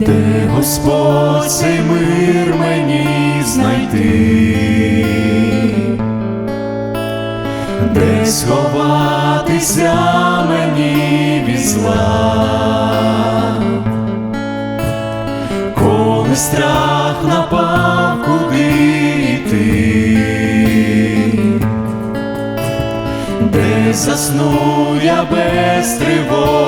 де Господь цей мир мені знайти, де сховатися мені від коли страх напав, куди йти, де засну я без тривог.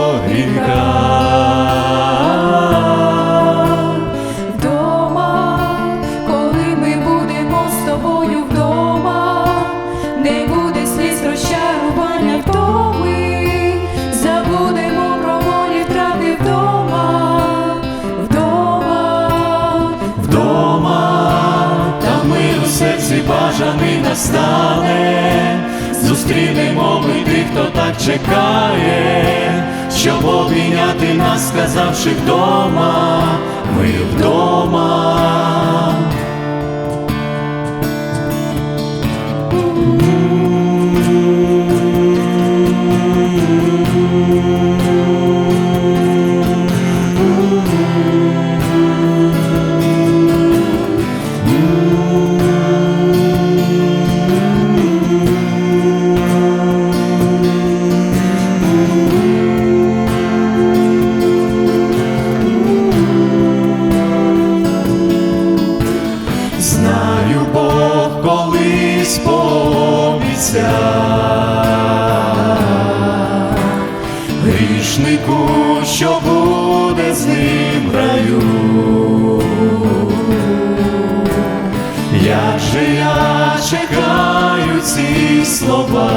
Бажаний настане, зустрінемо ми тих, хто так чекає, щоб обійняти нас, сказавши вдома, ми вдома. Знаю, Бог колись пообіцяв грішнику, що буде з ним раю. Як же я чекаю ці слова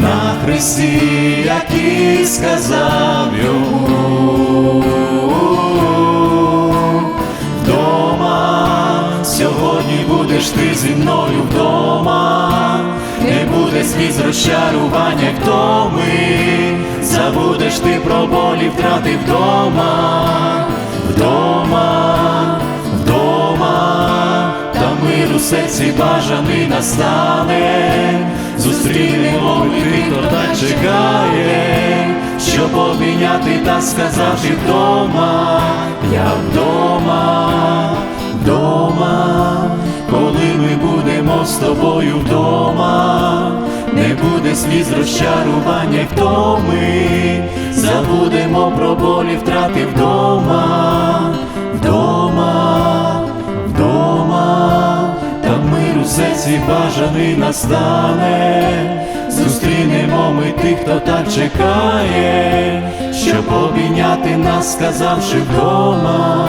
на Христі, які сказав сьогодні будеш ти зі мною вдома, не буде сліз розчарування втоми, забудеш ти про болі втрати вдома, вдома, вдома, та мир у серці бажаний настане, зустрінемо ми хто так чекає, щоб обійняти та сказати вдома, я вдома, тобою вдома, не буде сліз розчарування втоми, забудемо про болі втрати вдома, вдома, вдома, та мир у серці бажаний настане, зустрінемо ми тих, хто так чекає, щоб обійняти нас, сказавши вдома,